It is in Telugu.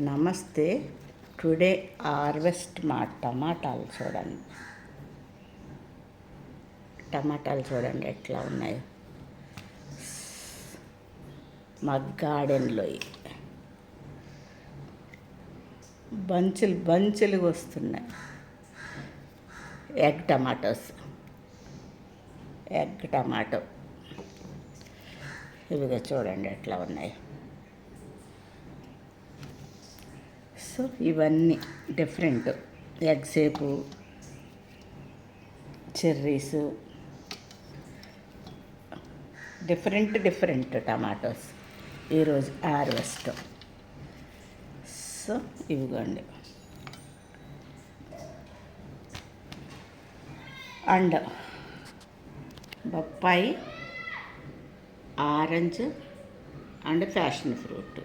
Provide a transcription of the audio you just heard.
నమస్తే. టుడే హార్వెస్ట్ మా టమాటాలు చూడండి. టమాటాలు చూడండి ఎట్లా ఉన్నాయి. మా గార్డెన్లో బంచులు బంచులు వస్తున్నాయి. Egg tomatoes. Egg tomato. ఇవిగా చూడండి ఎట్లా ఉన్నాయి. సో ఇవన్నీ different egg shape cherries different different tomatoes ఈరోజు హార్వెస్ట్ సో ఇవిగోండి అండ్ బొప్పాయి ఆరెంజ్ అండ్ ఫ్యాషన్ ఫ్రూట్